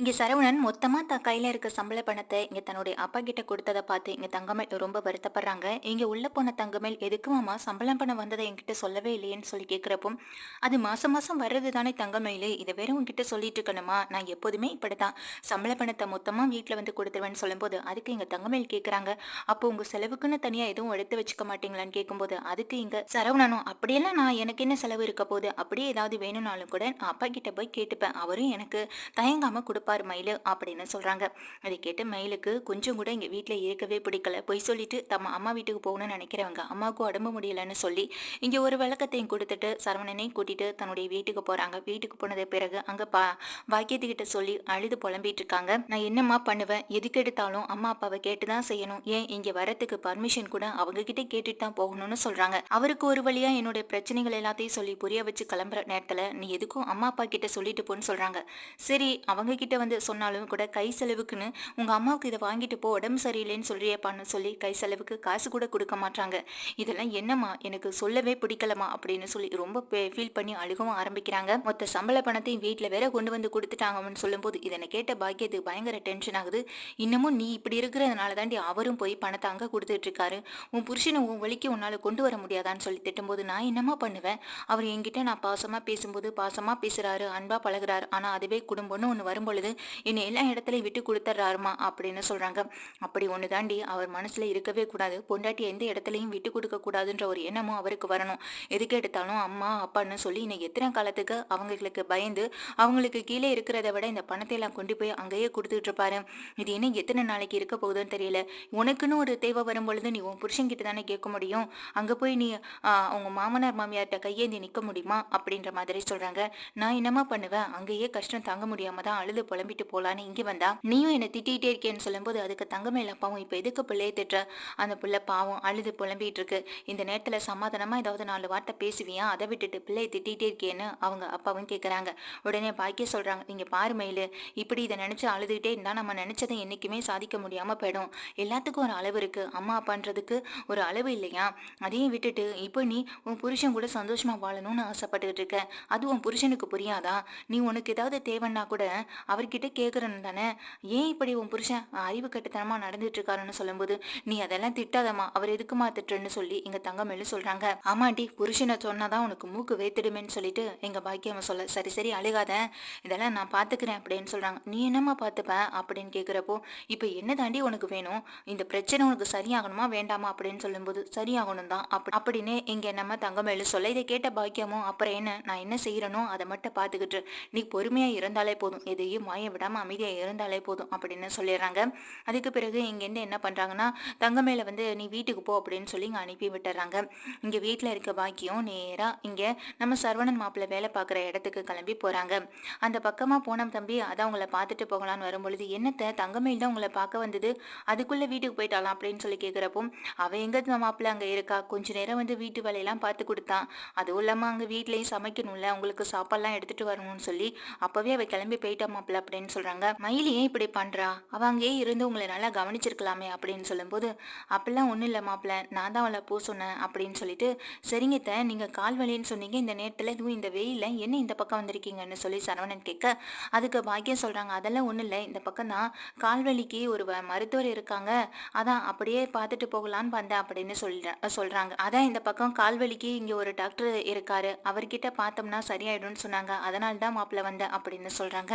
இங்கே சரவணன் மொத்தமாக தன் கையில் இருக்க சம்பள பணத்தை இங்கே தன்னுடைய அப்பா கிட்ட கொடுத்ததை பார்த்து இங்கே தங்கமேல் ரொம்ப வருத்தப்படுறாங்க. இங்கே உள்ளே போன தங்கமேல் எதுக்கு மாமா சம்பளம் பணம் வந்ததை என்கிட்ட சொல்லவே இல்லையேன்னு சொல்லி கேட்குறப்போ அது மாதம் மாதம் வர்றது தானே தங்கமேல் இதை வேற உங்ககிட்ட சொல்லிட்டு இருக்கணுமா? நான் எப்போதுமே இப்படி தான் சம்பள பணத்தை மொத்தமாக வீட்டில் வந்து கொடுத்துருவேன்னு சொல்லும்போது அதுக்கு இங்கே தங்கமேல் கேட்குறாங்க அப்போ உங்கள் செலவுக்குன்னு தனியாக எதுவும் எடுத்து வச்சுக்க மாட்டீங்களான்னு கேட்கும்போது அதுக்கு இங்கே சரவணனும் அப்படியெல்லாம் நான் எனக்கு என்ன செலவு இருக்க போது அப்படியே ஏதாவது வேணும்னாலும் கூட நான் அப்பா கிட்ட போய் கேட்டுப்பேன். அவரும் எனக்கு தயங்காமல் கொடுப்பேன் கொடுப்பாரு மயிலு அப்படின்னு சொல்றாங்க. அதை கேட்டு மயிலுக்கு கொஞ்சம் கூட இங்க வீட்டுல இருக்கவே பிடிக்கல. பொய் சொல்லிட்டு தம்ம அம்மா வீட்டுக்கு போகணும்னு நினைக்கிறவங்க அம்மாவுக்கும் உடம்பு முடியலன்னு சொல்லி இங்க ஒரு விளக்கத்தையும் கொடுத்துட்டு சரவணனையும் கூட்டிட்டு தன்னுடைய வீட்டுக்கு போறாங்க. வீட்டுக்கு போனது பிறகு அங்க பா பாக்கியத்துக்கிட்ட சொல்லி அழுது புலம்பிட்டு இருக்காங்க. நான் என்னம்மா பண்ணுவேன்? எதுக்கு எடுத்தாலும் அம்மா அப்பாவை கேட்டுதான் செய்யணும். ஏன் இங்க வரத்துக்கு பர்மிஷன் கூட அவங்க கிட்ட கேட்டுட்டு தான் போகணும்னு சொல்றாங்க. அவருக்கு ஒரு வழியா என்னுடைய பிரச்சனைகள் எல்லாத்தையும் சொல்லி புரிய வச்சு கிளம்புற நேரத்துல நீ எதுக்கும் அம்மா அப்பா கிட்ட சொல்லிட்டு போன்னு சொல்றாங்க. சரி அவங்க கிட்ட வந்து சொன்னாலும் கூட கை செலவுக்குன்னு உங்க அம்மாவுக்கு இதை வாங்கிட்டு போ உடம்பு சரியில்லைன்னு சொல்றியப்பான்னு சொல்லி கை செலவுக்கு காசு கூட கொடுக்க மாட்டாங்க இதெல்லாம் என்னம்மா? எனக்கு சொல்லவே பிடிக்கலமா அப்படின்னு சொல்லி ரொம்ப ஃபீல் பண்ணி அழுகவும் ஆரம்பிக்கிறாங்க. மொத்த சம்பள பணத்தையும் வீட்டில் வேற கொண்டு வந்து கொடுத்துட்டாங்கன்னு சொல்லும்போது இதனை கேட்ட பாக்கியத்துக்கு பயங்கர டென்ஷன் ஆகுது. இன்னமும் நீ இப்படி இருக்கிறதுனால தாண்டி அவரும் போய் பணத்தை அங்கே கொடுத்துட்டு இருக்காரு. உன் புருஷனை உன் வழிக்கு உன்னால் கொண்டு வர முடியாதான்னு சொல்லி திட்டும்போது நான் என்னம்மா பண்ணுவேன்? அவர் என்கிட்ட நான் பாசமாக பேசும்போது பாசமாக பேசுகிறாரு அன்பாக பழகுறாரு. ஆனால் அதுவே குடும்பம்னு ஒன்று வரும்பொழுது என்னை எல்லா இடத்துலையும் விட்டு கொடுத்துட்றாருமா அப்படின்னு சொல்றாங்க. அப்படி ஒன்று தாண்டி அவர் மனசுல இருக்கவே கூடாது. பொண்டாட்டி எந்த இடத்துலையும் விட்டு கொடுக்க கூடாதுன்ற ஒரு எண்ணமும் அவருக்கு வரணும். எதுக்கு எடுத்தாலும் அம்மா அப்பான்னு சொல்லி இன்னைக்கு எத்தனை காலத்துக்கு அவங்களுக்கு பயந்து அவங்களுக்கு கீழே இருக்கிறத விட இந்த பணத்தை எல்லாம் கொண்டு போய் அங்கேயே கொடுத்துட்டு இருப்பாரு. இது என்ன எத்தனை நாளைக்கு இருக்க போகுதுன்னு தெரியல. உனக்குன்னு ஒரு தேவை வரும்பொழுது நீ உன் புருஷன்கிட்ட தானே கேட்க முடியும். அங்க போய் நீ அவங்க உங்க மாமனார் மாமியார்கிட்ட கையேந்தி நிற்க முடியுமா? அப்படின்ற மாதிரி சொல்றாங்க. நான் என்னம்மா பண்ணுவேன்? அங்கேயே கஷ்டம் தாங்க முடியாம தான் அழுது புலம்பிட்டு போலான்னு இங்க வந்தா நீயும் என்னை திட்டிகிட்டே இருக்கேன்னு சொல்லும்போது அதுக்கு தங்கமேல பாவம் இப்ப எதுக்கு பிள்ளையை திட்டுற? அந்த பிள்ளை பாவம் அழுது புலம்பிட்டு இருக்கு. இந்த நேரத்துல சமாதானமா ஏதாவது நாலு வார்த்தை பேசுவியா? அதை விட்டுட்டு பிள்ளையை திட்டிகிட்டே இருக்கேன்னு அவங்க அப்பாவும் கேக்குறாங்க. உடனே பாக்கிய சொல்றாங்க நீங்க பாரு மயிலு இப்படி இதை நினைச்சு அழுதுகிட்டே இருந்தா நம்ம நினைச்சதை என்னைக்குமே சாதிக்க முடியாம போயிடும். எல்லாத்துக்கும் ஒரு அளவு இருக்கு. அம்மா அப்பான்றதுக்கு ஒரு அளவு இல்லையா? அதையும் விட்டுட்டு இப்போ நீ உன் புருஷன் கூட சந்தோஷமா வாழணும்னு ஆசைப்பட்டுக்கிட்டு இருக்க. அது உன் புருஷனுக்கு புரியாதா? நீ உனக்கு ஏதாவது தேவைன்னா கூட அவர்கிட்ட கேட்குறன்னு தானே? ஏன் இப்படி உன் புருஷன் அறிவு கட்டுத்தனமா நடந்துட்டு இருக்காருன்னு சொல்லும்போது நீ அதெல்லாம் திட்டாதம்மா அவர் எதுக்குமா திட்டுறன்னு சொல்லி எங்க தங்கமேலு சொல்றாங்க. ஆமாண்டி புருஷனை சொன்னாதான் உனக்கு மூக்கு வேத்திடுமேன்னு சொல்லிட்டு எங்க பாக்கியம்மா சொல்ல சரி சரி அழுகாத. இதெல்லாம் நான் பாத்துக்கிறேன் அப்படின்னு சொல்றாங்க. நீ என்னம்மா பார்த்துப்ப அப்படின்னு கேக்குறப்போ இப்போ என்ன தாண்டி உனக்கு வேணும்? இந்த பிரச்சனை உனக்கு சரியாகணுமா வேண்டாமா? அப்படின்னு சொல்லும்போது சரியாகணும் தான். அப்படி அப்படின்னு இங்கே நம்ம தங்கமேலு சொல்ல இதை கேட்ட பாக்கியமும் அப்புறம் என்ன? நான் என்ன செய்யறனோ அதை மட்டும் பார்த்துக்கிட்டு நீ பொறுமையா இருந்தாலே போதும். எதையும் மாய விடாமல் அமைதியாக இருந்தாலே போதும் அப்படின்னு சொல்லிடுறாங்க. அதுக்கு பிறகு இங்கேருந்து என்ன பண்ணுறாங்கன்னா தங்கமேல வந்து நீ வீட்டுக்கு போ அப்படின்னு சொல்லி இங்கே அனுப்பி விட்டுறாங்க. இங்கே வீட்டில் இருக்க பாக்கியம் நேராக இங்கே நம்ம சரவணன் மாப்பிள்ளை வேலை பார்க்குற இடத்துக்கு கிளம்பி போகிறாங்க அந்த பக்கமாக போனோம் தம்பி அதான் அவங்கள பார்த்துட்டு போகலான்னு வரும்பொழுது என்னத்தை தங்கமேல் தான் உங்களை பார்க்க வந்தது? அதுக்குள்ளே வீட்டுக்கு போயிட்டாலாம் அப்படின்னு சொல்லி கேட்குறப்போ அவள் எங்கே இந்த மாப்பிள்ளை அங்கே இருக்கா? கொஞ்ச நேரம் வந்து வீட்டு வேலையெல்லாம் பார்த்து கொடுத்தான் அதுவும் இல்லாமல் அங்கே வீட்லேயும் சமைக்கணும்ல அவங்களுக்கு சாப்பாடுலாம் எடுத்துகிட்டு வரணும்னு சொல்லி அப்போவே அவள் கிளம்பி போயிட்டா மாப்பிள்ள. அப்படின்னு சொல்றாங்க. மயிலி ஏன் இப்படி பண்றா? அவ அங்கேயே இருந்து உங்களை நல்லா கவனிச்சிருக்கலாமே அப்படின்னு சொல்லும்போது அப்பெல்லாம் ஒன்றும் இல்லை மாப்பிள்ள நான் தான் அவளை போ சொன்னேன் அப்படின்னு சொல்லிட்டு சரிங்க த நீங்க கால் வலின்னு சொன்னீங்க இந்த நேரத்தில் இதுவும் இந்த வெயிலில் என்ன இந்த பக்கம் வந்திருக்கீங்கன்னு சொல்லி சரவணன் கேட்க அதுக்கு பாக்கியம் சொல்றாங்க. அதெல்லாம் ஒன்றும் இல்லை இந்த பக்கம் தான் கால்வலிக்கு ஒரு வ- மருத்துவர் இருக்காங்க. அதான் அப்படியே பார்த்துட்டு போகலான்னு வந்தேன் அப்படின்னு சொல்ற சொல்றாங்க. அதான் இந்த பக்கம் கால்வலிக்கு இங்க ஒரு டாக்டர் இருக்காரு. அவர்கிட்ட பார்த்தோம்னா சரியாயிடும்னு சொன்னாங்க. அதனால தான் மாப்பிள்ள வந்தேன் அப்படின்னு சொல்றாங்க.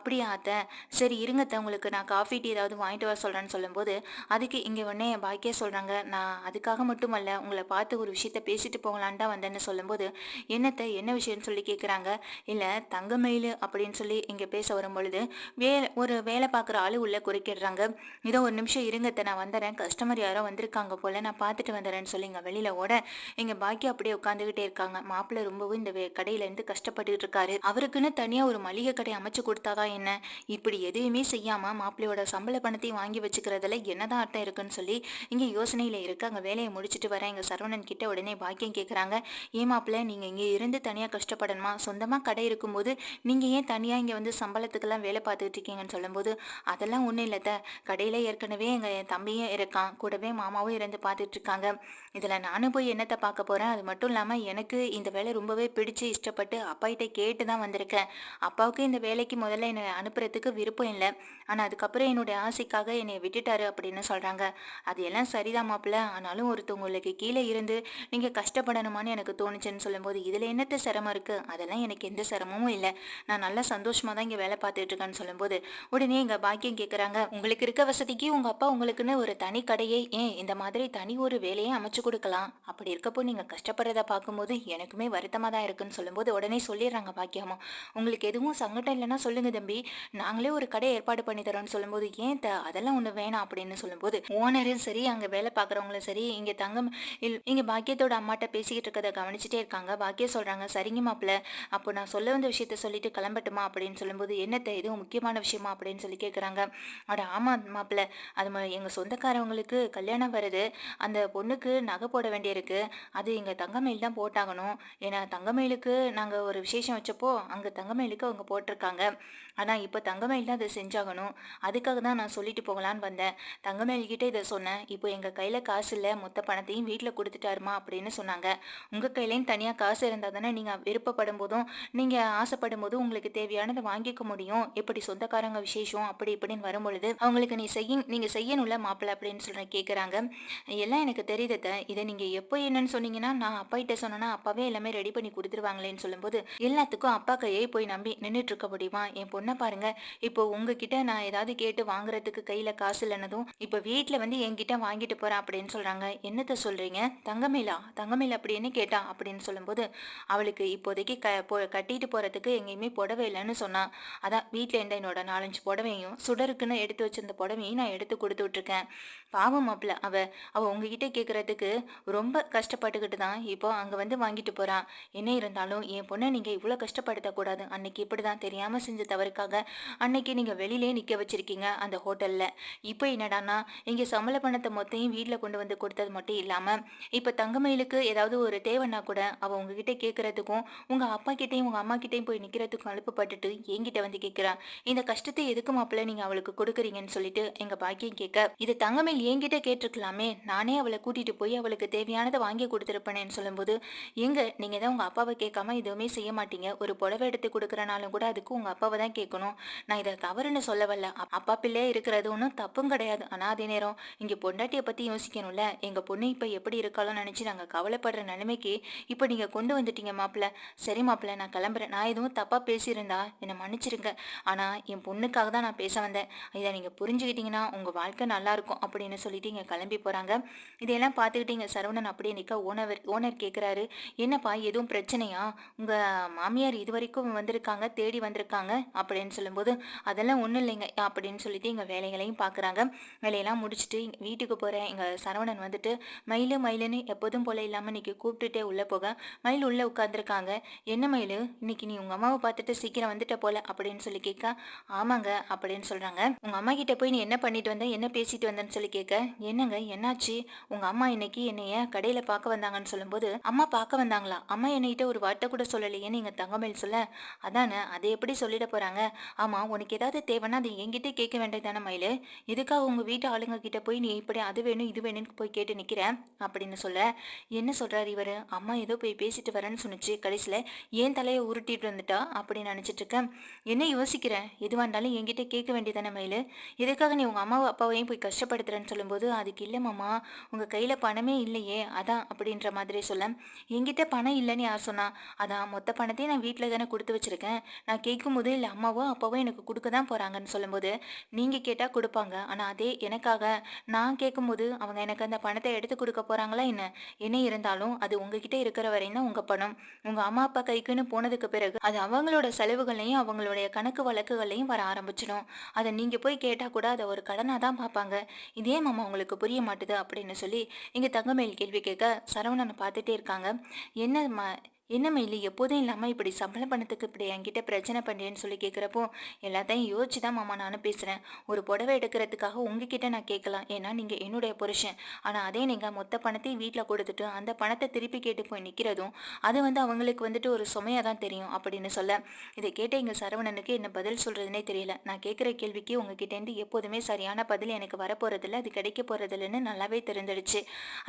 அப்படியா அத்தை? சரி இருங்கத்தை உங்களுக்கு நான் காஃபி டீ ஏதாவது வாங்கிட்டு வர சொல்கிறேன்னு சொல்லும்போது அதுக்கு இங்கே உடனே என் பாக்கியா சொல்கிறாங்க நான் அதுக்காக மட்டுமல்ல உங்களை பார்த்து ஒரு விஷயத்த பேசிட்டு போகலான் தான் வந்தேன்னு சொல்லும்போது என்னத்தை என்ன விஷயம்னு சொல்லி கேட்குறாங்க இல்லை தங்கமயில் அப்படின்னு சொல்லி இங்கே பேச வரும் பொழுது வே ஒரு வேலை பார்க்குற ஆள் உள்ளே குறுக்கிடுறாங்க. இதோ ஒரு நிமிஷம் இருங்கத்தை நான் வந்துடுறேன் கஸ்டமர் யாரோ வந்திருக்காங்க போல் நான் பார்த்துட்டு வந்துடுறேன்னு சொல்லி இங்கே வெளியில் ஓட எங்கள் பாக்கி அப்படியே உட்காந்துக்கிட்டே இருக்காங்க. மாப்பிள்ளை ரொம்பவும் இந்த வே- கஷ்டப்பட்டுக்கிட்டு இருக்காரு. அவருக்குன்னு தனியாக ஒரு மளிகை கடை அமைச்சு கொடுத்தாதான் என்ன? இப்படி எதையுமே செய்யாமல் மாப்பிள்ளையோட சம்பள பணத்தையும் வாங்கி வச்சுக்கிறதுல என்னதான் அர்த்தம் இருக்குன்னு சொல்லி இங்கே யோசனையில் இருக்கு. அங்கே வேலையை முடிச்சுட்டு வர எங்கள் சரவணன் கிட்ட உடனே பாக்கியம் கேட்குறாங்க ஏன் மாப்பிள்ளை நீங்கள் இங்கே இருந்து தனியாக கஷ்டப்படணுமா? சொந்தமாக கடை இருக்கும்போது நீங்கள் ஏன் தனியாக இங்கே வந்து சம்பளத்துக்கெல்லாம் வேலை பார்த்துட்டு இருக்கீங்கன்னு சொல்லும்போது அதெல்லாம் ஒன்றும் இல்லை த கடையில் ஏற்கனவே எங்கள் என் தம்பியும் இருக்கான். கூடவே மாமாவும் இருந்து பார்த்துட்ருக்காங்க இதில் நானும் போய் என்னத்தை பார்க்க போகிறேன் அது மட்டும் இல்லாமல் எனக்கு இந்த வேலை ரொம்பவே பிடிச்சு இஷ்டப்பட்டு அப்பாகிட்ட கேட்டு தான் வந்திருக்கேன். அப்பாவுக்கு இந்த வேலைக்கு முதல்ல என்னை அனுப்புறதுக்கு விருப்பம் இல்லை. ஆனால் அதுக்கப்புறம் என்னுடைய ஆசைக்காக என்னை விட்டுட்டாரு அப்படின்னு சொல்கிறாங்க அது எல்லாம் சரிதான் மாப்பிள்ள. ஆனாலும் ஒருத்தவங்களுக்கு கீழே இருந்து நீங்கள் கஷ்டப்படணுமான்னு எனக்கு தோணுச்சுன்னு சொல்லும்போது இதில் என்னத்த சிரமம் இருக்குது அதெல்லாம் எனக்கு எந்த சிரமமும் இல்லை. நான் நல்லா சந்தோஷமாக தான் இங்கே வேலை பார்த்துட்டு இருக்கேன்னு சொல்லும்போது உடனே எங்கள் பாக்கியம் கேட்குறாங்க உங்களுக்கு இருக்க வசதிக்கு உங்கள் அப்பா உங்களுக்குன்னு ஒரு தனி கடையை ஏன் இந்த மாதிரி தனி ஒரு வேலையை அமைச்சு கொடுக்கலாம்? அப்படி இருக்கப்போ நீங்கள் கஷ்டப்படுறத பார்க்கும்போது எனக்குமே வருத்தமாக தான் இருக்குன்னு சொல்லும்போது உடனே சொல்லிடுறாங்க பாக்கியமும். உங்களுக்கு எதுவும் சங்கடம் இல்லைன்னா சொல்லுங்க தம்பி நாங்களே ஒரு கடை ஏற்பாடு பண்ணி தரோம்னு சொல்லும்போது ஏன் த அதெல்லாம் ஒன்று வேணாம் அப்படின்னு சொல்லும்போது ஓனரும் சரி அங்கே வேலை பார்க்குறவங்களும் சரி இங்கே தங்கம் இல் இங்கே பாக்கியத்தோட அம்மாட்ட பேசிக்கிட்டு இருக்கதை கவனிச்சிட்டே இருக்காங்க. பாக்கியம் சொல்கிறாங்க சரிங்க மாப்பிள்ள அப்போ நான் சொல்ல வந்த விஷயத்த சொல்லிட்டு கிளம்பட்டுமா? அப்படின்னு சொல்லும்போது என்னத்தை எதுவும் முக்கியமான விஷயமா? அப்படின்னு சொல்லி கேட்குறாங்க அட ஆமாம் மாப்பிள்ள அது எங்கள் சொந்தக்காரவங்களுக்கு கல்யாணம் வருது. அந்த பொண்ணுக்கு நகை போட வேண்டியிருக்கு. அது எங்கள் தங்கமயில் தான் போட்டாகணும். ஏன்னா தங்கமயிலுக்கு நாங்கள் ஒரு விசேஷம் வச்சப்போ அங்கே தங்கமயிலுக்கு அவங்க போட்டிருக்காங்க. ஆனால் இப்போ தங்கமயில் தான் அதை செஞ்சாகணும். அதுக்காக தான் நான் சொல்லிட்டு போகலான்னு வந்தேன். தங்கமயில்கிட்ட இதை சொன்னேன். இப்போ எங்கள் கையில் காசு இல்லை மொத்த பணத்தையும் வீட்டில் கொடுத்துட்டாருமா? அப்படின்னு சொன்னாங்க. உங்கள் கையிலையும் தனியாக காசு இருந்தால் தானே நீங்கள் விருப்பப்படும் போதும் நீங்கள் ஆசைப்படும் போதும் உங்களுக்கு தேவையானதை வாங்கிக்க முடியும். எப்படி சொந்தக்காரங்க விசேஷம்? அப்படி இப்படின்னு வரும்பொழுது அவங்களுக்கு நீ செய்ய நீங்கள் செய்யணும்ல மாப்பிள்ளை அப்படின்னு சொல்ற கேட்குறாங்க எல்லாம் எனக்கு தெரியுது இதை நீங்கள் எப்போ என்னன்னு சொன்னீங்கன்னா நான் அப்பா கிட்ட சொன்னேன்னா அப்பாவே எல்லாமே ரெடி பண்ணி கொடுத்துருவாங்களேன்னு சொல்லும்போது எல்லாத்துக்கும் அப்பா கையை போய் நம்பி நின்றுட்டு இருக்க முடியுமா? என் பொண்ணு பாருங்க. இப்போ உங்ககிட்ட நான் ஏதாவது கேட்டு வாங்குறதுக்கு கையில் காசு இல்லைனதும் இப்போ வீட்டில் வந்து என்கிட்ட வாங்கிட்டு போறேன் அப்படின்னு சொல்கிறாங்க என்னத்த சொல்கிறீங்க தங்கமேலா? தங்கமேலா அப்படின்னு கேட்டா அப்படின்னு சொல்லும்போது அவளுக்கு இப்போதைக்கு க கட்டிட்டு போகிறதுக்கு எங்கேயுமே புடவை இல்லைன்னு சொன்னான் அதான் வீட்டில் இருந்த என்னோட நாலஞ்சு புடவையும் சுடருக்குன்னு எடுத்து வச்சிருந்த புடவையும் நான் எடுத்து கொடுத்து விட்ருக்கேன் பாவம் மாப்பிள்ள. அவ அவ உங்ககிட்ட கேட்குறதுக்கு ரொம்ப கஷ்டப்பட்டுக்கிட்டு தான் இப்போ அங்கே வந்து வாங்கிட்டு போறான் என்ன இருந்தாலும் என் பொண்ணை நீங்கள் இவ்வளோ கஷ்டப்படுத்தக்கூடாது. அன்னைக்கு இப்படி தான் தெரியாமல் செஞ்ச தவறுக்காக அன்னைக்கு நீங்கள் வெளியிலே நிற்க வச்சுருக்கீங்க அந்த ஹோட்டலில். இப்போ என்னடான்னா இங்கே சம்பள பணத்தை மொத்தையும் வீட்டில் கொண்டு வந்து கொடுத்தது மட்டும் இல்லாமல் இப்போ தங்கமயிலுக்கு ஏதாவது ஒரு தேவைன்னா கூட அவள் உங்ககிட்ட கேட்குறதுக்கும் உங்கள் அப்பா கிட்டேயும் உங்கள் அம்மா கிட்டேயும் போய் நிற்கிறதுக்கும் அனுப்பப்பட்டுட்டு என்கிட்ட வந்து கேட்குறான் இந்த கஷ்டத்தை எதுக்கு மாப்பிள்ள நீங்கள் அவளுக்கு கொடுக்குறீங்கன்னு சொல்லிட்டு எங்கள் பாக்கியம் கேட்க இது தங்கமயில் என்கிட்ட கேட்டிருக்கலாமே நானே அவளை கூட்டிகிட்டு போய் அவளுக்கு தேவையானதை வாங்கி கொடுத்துருப்பேனேன்னு சொல்லும்போது எங்கே நீங்கள் தான் உங்கள் அப்பாவை கேட்காம எதுவுமே செய்ய மாட்டீங்க. ஒரு புடவை எடுத்து கொடுக்குறனாலும் கூட அதுக்கு உங்கள் அப்பாவை தான் கேட்கணும் நான் இதை தவறுன்னு சொல்ல வரல அப்பா பிள்ளையே இருக்கிறது ஒன்றும் தப்பும் கிடையாது. ஆனால் அதே நேரம். இங்கே பொண்டாட்டியை பற்றி யோசிக்கணும்ல. எங்கள் பொண்ணு இப்போ எப்படி இருக்காலும் நினச்சி நாங்கள் கவலைப்படுற நிலைமைக்கு இப்போ நீங்கள் கொண்டு வந்துட்டீங்க மாப்பிள்ள. சரி மாப்பிள்ள நான் கிளம்புறேன். நான் எதுவும் தப்பாக பேசியிருந்தா என்னை மன்னிச்சிருங்க. ஆனால் என் பொண்ணுக்காக தான் நான் பேச வந்தேன். இதை நீங்கள் புரிஞ்சுக்கிட்டீங்கன்னா உங்கள் வாழ்க்கை நல்லாயிருக்கும் அப்படின்னு சொல்லிட்டு இங்கே கிளம்பி போகிறாங்க இதையெல்லாம் பார்த்துக்கிட்டு இங்கே சரவணன் அப்படியே நிற்க ஓனர் ஓனர் கேட்குறாரு என்னப்பா எதுவும் பிரச்சனையா? உங்கள் மாமியார் இது வரைக்கும் வந்திருக்காங்க தேடி வந்திருக்காங்க. அப்படின்னு சொல்லும்போது அதெல்லாம் ஒன்றும் இல்லைங்க அப்படின்னு சொல்லிட்டு எங்கள் வேலைகளையும் பார்க்குறாங்க வேலையெல்லாம் முடிச்சுட்டு வீட்டுக்கு போகிறேன் எங்கள் சரவணன் வந்துட்டு மயிலு மயிலுன்னு எப்போதும் போல இல்லாமல் இன்னைக்கு கூப்பிட்டுட்டே உள்ளே போக. மயில் உள்ளே உட்காந்துருக்காங்க என்ன மயில்? இன்னைக்கு நீ உங்கள் அம்மாவை பார்த்துட்டு சீக்கிரம் வந்துட்ட போல அப்படின்னு சொல்லி கேட்க ஆமாங்க அப்படின்னு சொல்கிறாங்க உங்கள் அம்மா கிட்ட போய் நீ என்ன பண்ணிட்டு வந்த? என்ன பேசிட்டு வந்தேன்னு சொல்லி கேட்க என்னங்க என்னாச்சு? உங்கள் அம்மா இன்னைக்கு என்னைய கடையில் பார்க்க வந்தாங்கன்னு சொல்லும்போது அம்மா பார்க்க வந்தாங்களா? அம்மா என்னைகிட்ட ஒரு வார்த்தை கூட சொல்லலையே நீங்கள் தங்கமேல் சொல்ல? அதானே அதை எப்படி சொல்லிட போகிறாங்க ஆமாம் உனக்கு ஏதாவது தேவைன்னா அதை என்கிட்ட கேட்க வேண்டியதான மயில்? எதுக்காக உங்கள் வீட்டு ஆளுங்க கிட்ட போய் நீ இப்படி அது வேணும் இது வேணும்னு போய் கேட்டு நிற்கிறேன் அப்படின்னு சொல்ல. என்ன சொல்கிறாரு இவர்? அம்மா ஏதோ போய் பேசிட்டு வரேன்னு சொன்னுச்சு கடைசியில் ஏன் தலையை உருட்டிட்டு வந்துட்டா அப்படின்னு நினச்சிட்டு இருக்கேன். என்ன யோசிக்கிறேன் எதுவாக இருந்தாலும் என்கிட்ட கேட்க வேண்டியதானே மயில்? எதுக்காக நீ உங்கள் அம்மாவை அப்பாவையும் போய் கஷ்டப்படுத்துறேன்னு சொல்லும்போது அதுக்கு இல்லை மாமா உங்கள் கையில் பணமே இல்லையே அதான் அப்படின்ற மாதிரி சொல்ல. என்கிட்ட பணம் இல்லைன்னு யார் சொன்னா? அதான் மொத்த பணத்தையும் நான் வீட்டில் தானே கொடுத்து வச்சிருக்கேன். நான் கேட்கும்போது இல்லை அம்மாவோ அப்பாவோ எனக்கு கொடுக்க தான் போகிறாங்கன்னு சொல்லும்போது நீங்கள் கேட்டால் கொடுப்பாங்க. ஆனால் அதே எனக்காக நான் கேட்கும்போது அவங்க எனக்கு அந்த பணத்தை எடுத்து கொடுக்க போகிறாங்களா என்ன? என்ன இருந்தாலும் அது உங்ககிட்ட இருக்கிற வரையும் தான் உங்கள் பணம். உங்கள் அம்மா அப்பா கைக்குன்னு போனதுக்கு பிறகு அது அவங்களோட செலவுகளையும் அவங்களுடைய கணக்கு வழக்குகளையும் வர ஆரம்பிச்சிடும். அதை நீங்கள் போய் கேட்டால் கூட அதை ஒரு கடனாக தான் பார்ப்பாங்க. இதே மாமா உங்களுக்கு புரிய மாட்டுது அப்படின்னு சொல்லி இங்கே தங்கமேல் கேள்வி கேட்க சரவணனை பார்த்துட்டே இருக்காங்க. என்ன என்ன இல்லை எப்போதும் இல்லாமல் இப்படி சம்பளம் பணத்துக்கு இப்படி என்கிட்ட பிரச்சனை பண்ணுறேன்னு சொல்லி கேட்குறப்போ எல்லாத்தையும் யோசிச்சு தான் மாமா நானும் பேசுகிறேன் ஒரு புடவை எடுக்கிறதுக்காக உங்ககிட்ட நான் கேட்கலாம். ஏன்னா நீங்கள் என்னுடைய புருஷன். ஆனால் அதே நீங்கள் மொத்த பணத்தையும் வீட்டில் கொடுத்துட்டு அந்த பணத்தை திருப்பி கேட்டு போய் நிற்கிறதும் அது வந்து அவங்களுக்கு வந்துட்டு ஒரு சுமையாக தான் தெரியும் அப்படின்னு சொல்ல. இதை கேட்ட எங்கள் சரவணனுக்கு என்ன பதில் சொல்கிறதுனே தெரியல. நான் கேட்குற கேள்விக்கு உங்ககிட்டேருந்து எப்போதுமே சரியான பதில் எனக்கு வரப்போகிறதில்ல அது கிடைக்க போகிறதில்லன்னு நல்லாவே தெரிஞ்சிடுச்சு.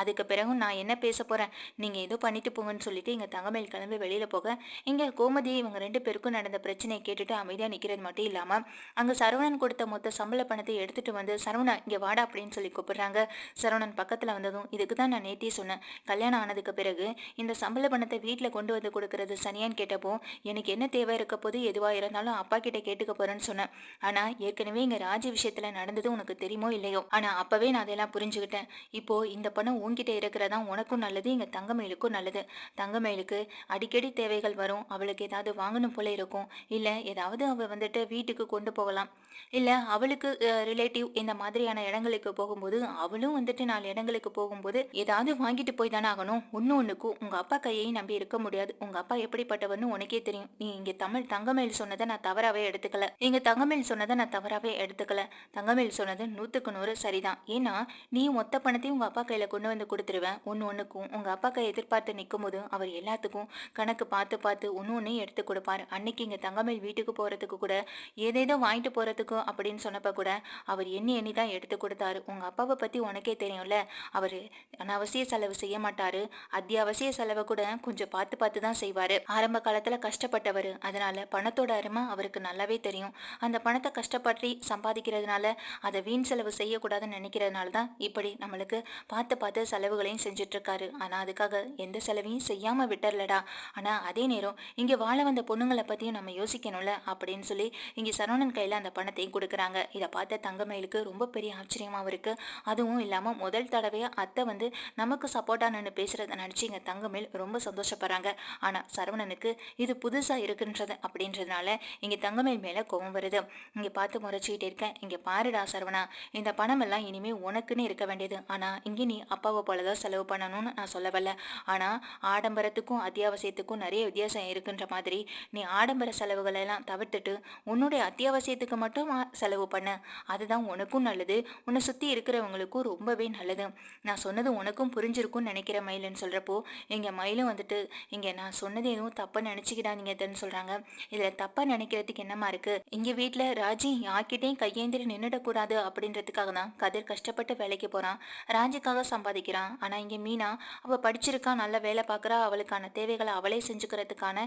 அதுக்கு பிறகும் நான் என்ன பேச போகிறேன் நீங்கள் ஏதோ பண்ணிட்டு போங்கன்னு சொல்லிட்டு எங்கள் தங்கமேல் கிளம்பி வெளியில் போக இங்கே கோமதி இவங்க ரெண்டு பேருக்கும் நடந்த பிரச்சனையை கேட்டுட்டு அமைதியாக நிற்கிறது மட்டும் இல்லாமல் அங்கே சரவணன் கொடுத்த மொத்த சம்பள பணத்தை எடுத்துட்டு வந்து சரவணா இங்கே வாடா அப்படின்னு சொல்லி கூப்பிடுறாங்க. சரவணன் பக்கத்தில் வந்ததும் இதுக்கு தான் நான் நேற்றி சொன்னேன். கல்யாணம் ஆனதுக்கு பிறகு இந்த சம்பள பணத்தை வீட்டில் கொண்டு வந்து கொடுக்கறது சனியான்னு கேட்டப்போ எனக்கு என்ன தேவை இருக்க போது எதுவாக இருந்தாலும் அப்பா கிட்ட கேட்டுக்க போறேன்னு சொன்னேன். ஆனா ஏற்கனவே இங்க ராஜி விஷயத்துல நடந்தது உனக்கு தெரியுமோ இல்லையோ? ஆனா அப்பவே நான் அதெல்லாம் புரிஞ்சுக்கிட்டேன். இப்போ இந்த பணம் உன்கிட்ட இருக்கிறதா உனக்கும் நல்லது இங்க தங்கமயிலுக்கும் நல்லது. தங்கமயிலுக்கு அடிக்கடி தேவைகள் வரும் அவளுக்கு ஏதாவது வாங்கணும் போல இருக்கும். இல்லை ஏதாவது அவள் வந்துட்டு வீட்டுக்கு கொண்டு போகலாம். இல்லை அவளுக்கு ரிலேட்டிவ் இந்த மாதிரியான இடங்களுக்கு போகும்போது அவளும் வந்துட்டு நாலு இடங்களுக்கு போகும்போது ஏதாவது வாங்கிட்டு போய் தானே ஆகணும். ஒன்று ஒன்றுக்கும் உங்கள் அப்பா கையையும் நம்பி இருக்க முடியாது. உங்கள் அப்பா எப்படிப்பட்டவன்னு உனக்கே தெரியும். நீ இங்கே தமிழ் தங்கமேல் சொன்னதை நான் தவறாகவே எடுத்துக்கல. இங்க தங்கமேல் சொன்னதை நான் தவறாகவே எடுத்துக்கல. தங்கமேல் சொன்னது நூற்றுக்கு நூறு சரிதான். ஏன்னா நீ மொத்த பணத்தையும் உங்கள் அப்பா கையில் கொண்டு வந்து கொடுத்துருவேன் ஒன்று ஒன்றுக்கும் உங்கள் அப்பா கை எதிர்பார்த்து நிற்கும் போது அவர் எல்லாத்துக்கும் கணக்கு பார்த்து பார்த்து ஒன்று ஒன்று எடுத்து கொடுப்பாரு. அன்னைக்கு இங்கே தங்கமேல் வீட்டுக்கு போகிறதுக்கு கூட ஏதேதோ வாங்கிட்டு போகிறதுக்கு அப்படின்னு சொன்னப்ப கூட அவர் எண்ணி எண்ணி தான் எடுத்து கொடுத்தாரு. உங்கள் அப்பாவை பற்றி உனக்கே தெரியும்ல. அவர் அனாவசிய செலவு செய்ய மாட்டார். அத்தியாவசிய செலவை கூட கொஞ்சம் பார்த்து பார்த்து தான் செய்வார். ஆரம்ப காலத்தில் கஷ்டப்பட்டவர். அதனால் பணத்தோட அருமை அவருக்கு நல்லாவே தெரியும். அந்த பணத்தை கஷ்டப்பட்டு சம்பாதிக்கிறதுனால அதை வீண் செலவு செய்யக்கூடாதுன்னு நினைக்கிறதுனால தான் இப்படி நம்மளுக்கு பார்த்து பார்த்து செலவுகளையும் செஞ்சிட்ருக்காரு ஆனால் அதுக்காக எந்த செலவையும் செய்யாமல் விட்டுறலடா. ஆனால் அதே நேரம் இங்கே வாழ வந்த பொண்ணுங்களை பற்றியும் நம்ம யோசிக்கணும்ல அப்படின்னு சொல்லி இங்கே சரவணன் கையில் அந்த பணத்தையும் கொடுக்குறாங்க. இதை பார்த்த தங்கமயிலுக்கு ரொம்ப பெரிய ஆச்சரியமாகவும் இருக்குது அதுவும் இல்லாமல் முதல் தடவையாக அத்தை வந்து நமக்கு சப்போர்ட்டா நின்று பேசுகிறத நினைச்சு இங்க தங்கமேல் ரொம்ப சந்தோஷப்படுறாங்க. ஆனால் சரவணனுக்கு இது புதுசாக இருக்குன்றது அப்படின்றதுனால இங்கே தங்கமயில் மேலே கோபம் வருது. இங்கே பார்த்து முறைச்சிக்கிட்டே இருக்கேன். இங்கே பாருடா சரவணா இந்த பணமெல்லாம் இனிமேல் உனக்குன்னு இருக்க வேண்டியது. ஆனால் இங்கே நீ அப்பாவை போலதான் செலவு பண்ணணும்னு நான் சொல்லவல்ல. ஆனால் ஆடம்பரத்துக்கும் அத்தியாவசியத்துக்கும் நிறைய வித்தியாசம் இருக்குன்ற மாதிரி நீ ஆடம்பர செலவுகளெல்லாம் தவிர்த்துட்டு உன்னுடைய அத்தியாவசியத்துக்கு மட்டும் செலவு பண்ண. அதுதான் உனக்கும் நல்லது. உன்னை சுற்றி இருக்கிறவங்களுக்கும் ரொம்பவே நல்லது. நான் சொன்னது உனக்கும் புரிஞ்சிருக்கும்னு நினைக்கிற மயிலுன்னு சொல்கிறப்போ இங்கே மயிலும் வந்துட்டு இங்கே நான் சொன்னது எதுவும் தப்பாக நினச்சிக்கிடாதீங்கன்னு சொல்கிறாங்க இதில் தப்பாக நினைக்கிறதுக்கு என்னமா இருக்குது இங்கே வீட்டில் ராஜி யார்கிட்டையும் கையேந்திரி நின்றுடக்கூடாது அப்படின்றதுக்காக தான் கதிர் கஷ்டப்பட்டு வேலைக்கு போகிறான் ராஜிக்காக சம்பாதிக்கிறான். ஆனால் இங்கே மீனா அவள் படிச்சிருக்கா நல்ல வேலை பார்க்குறா அவளுக்கான தேவை தேவைகளை அவளே செஞ்சுக்கிறதுக்கான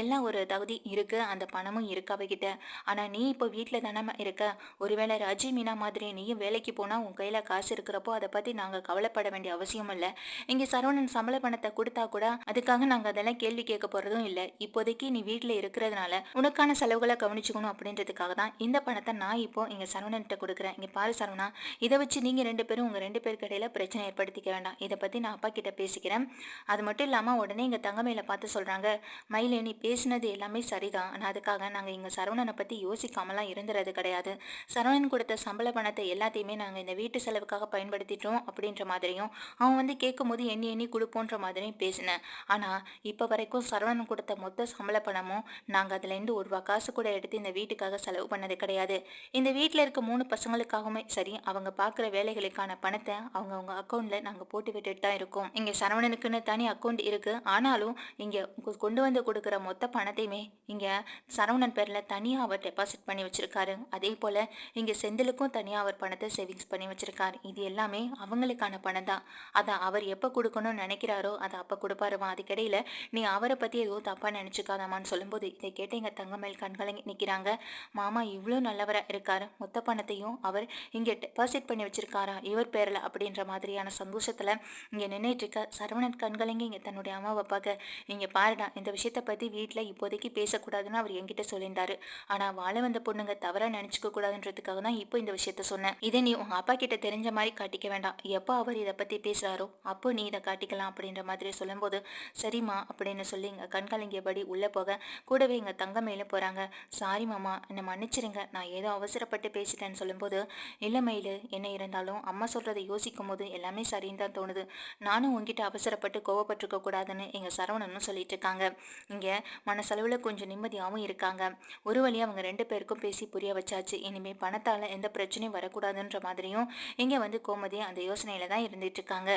எல்லா ஒரு தகுதி இருக்கு. அந்த பணமும் இருக்கு அவகிட்ட. ஆனா நீ இப்போ வீட்டில் தானே இருக்க? ஒருவேளை ராஜி மீனா மாதிரி நீயும் வேலைக்கு போனா உன் கையில காசு இருக்கிறப்போ அதை பத்தி நாங்க கவலைப்பட வேண்டிய அவசியம் இல்லை. இங்க சரவணன் சம்பள பணத்தை கொடுத்தா கூட அதுக்காக நாங்க அதெல்லாம் கேள்வி கேட்க போறதும் இல்லை. இப்போதைக்கு நீ வீட்டில் இருக்கிறதுனால உனக்கான செலவுகளை கவனிச்சுக்கணும் அப்படின்றதுக்காக தான் இந்த பணத்தை நான் இப்போ இங்க சரவணன்கிட்ட கொடுக்குறேன். இங்க பாரு சரவணா இதை வச்சு நீங்க ரெண்டு பேரும் உங்க ரெண்டு பேருக்கு இடையில பிரச்சனை ஏற்படுத்திக்க வேண்டாம். இதை பத்தி நான் அப்பா கிட்ட பேசிக்கிறேன். அது மட்டும் இல்லாம உடனே இங்க தங்கமையில பார்த்து சொல்கிறாங்க மயிலே நீ பேசினது எல்லாமே சரிதான். ஆனால் அதுக்காக நாங்கள் இங்கே சரவணனை பற்றி யோசிக்காமலாம் இருந்துறது கிடையாது. சரவணன் கொடுத்த சம்பள பணத்தை எல்லாத்தையுமே நாங்கள் இந்த வீட்டு செலவுக்காக பயன்படுத்திட்டோம் அப்படின்ற மாதிரியும் அவன் வந்து கேட்கும் போது எண்ணி எண்ணி கொடுப்போன்ற மாதிரியும் பேசினேன். ஆனால் இப்போ வரைக்கும் சரவணன் கொடுத்த மொத்த சம்பள பணமும் நாங்கள் அதுலேருந்து ஒரு ரூபா காசு கூட எடுத்து இந்த வீட்டுக்காக செலவு பண்ணது கிடையாது. இந்த வீட்டில் இருக்க மூணு பசங்களுக்காகவுமே சரி அவங்க பார்க்குற வேலைகளுக்கான பணத்தை அவங்க அவங்க அக்கௌண்ட்டில் நாங்கள் போட்டு விட்டுட்டு தான் இருக்கோம். இங்கே சரவணனுக்குன்னு தனி அக்கௌண்ட் இருக்குது ஆனாலும் இங்கே கொண்டு வந்து கொடுக்குற மொத்த பணத்தையுமே இங்கே சரவணன் பேரில் தனியாக அவர் டெபாசிட் பண்ணி வச்சுருக்காரு. அதே போல் இங்கே செந்திலுக்கும் தனியாக அவர் பணத்தை சேவிங்ஸ் பண்ணி வச்சுருக்கார். இது எல்லாமே அவங்களுக்கான பணம் தான். அதை அவர் எப்போ கொடுக்கணும்னு நினைக்கிறாரோ அதை அப்போ கொடுப்பாருவா அதுக்கிடையில் நீ அவரை பற்றி எதுவும் தப்பாக நினச்சிக்காதாமான்னு சொல்லும்போது இதை கேட்டு எங்கள் தங்கமேல் கண்களை நிற்கிறாங்க மாமா இவ்வளோ நல்லவராக இருக்கார். மொத்த பணத்தையும் அவர் இங்கே டெபாசிட் பண்ணி வச்சிருக்காரா? இவர் பேரில் அப்படின்ற மாதிரியான சந்தோஷத்தில் இங்கே நின்றுட்டு இருக்க சரவணன் கண்களைங்க இங்கே தன்னுடைய அம்மாவை பார்க்க நீங்கள் பாருடா இந்த விஷயத்தை பற்றி வீட்டில் இப்போதைக்கு பேசக்கூடாதுன்னு அவர் என்கிட்ட சொல்லியிருந்தாரு. ஆனால் வாழ வந்த பொண்ணுங்க தவறாக நினச்சிக்க கூடாதுன்றதுக்காக தான் இப்போ இந்த விஷயத்த சொன்னேன். இதை நீ உங்கள் அப்பா கிட்ட தெரிஞ்ச மாதிரி காட்டிக்க வேண்டாம். எப்போ அவர் இதை பற்றி பேசுகிறாரோ அப்போ நீ இதை காட்டிக்கலாம் அப்படின்ற மாதிரி சொல்லும்போது சரிம்மா அப்படின்னு சொல்லி இங்கே கண்கலங்கியபடி உள்ளே போக கூடவே எங்கள் தங்க மேலே போகிறாங்க சாரி மாமா என்னை மன்னிச்சிருங்க. நான் ஏதோ அவசரப்பட்டு பேசிட்டேன்னு சொல்லும்போது இல்லை என்ன இருந்தாலும் அம்மா சொல்கிறத யோசிக்கும் போது எல்லாமே சரின்னு தான் தோணுது. நானும் உங்ககிட்ட அவசரப்பட்டு கோவப்பட்டிருக்க கூடாதுன்னு எங்கள் போகணும்னு சொல்லிட்டு இருக்காங்க. இங்கே மனசளவில் கொஞ்சம் நிம்மதியாகவும் இருக்காங்க. ஒரு வழியாக அவங்க ரெண்டு பேருக்கும் பேசி புரிய வச்சாச்சு. இனிமேல் பணத்தால் எந்த பிரச்சனையும் வரக்கூடாதுன்ற மாதிரியும் இங்கே வந்து கோமதி அந்த யோசனையில் தான் இருந்துட்டு இருக்காங்க.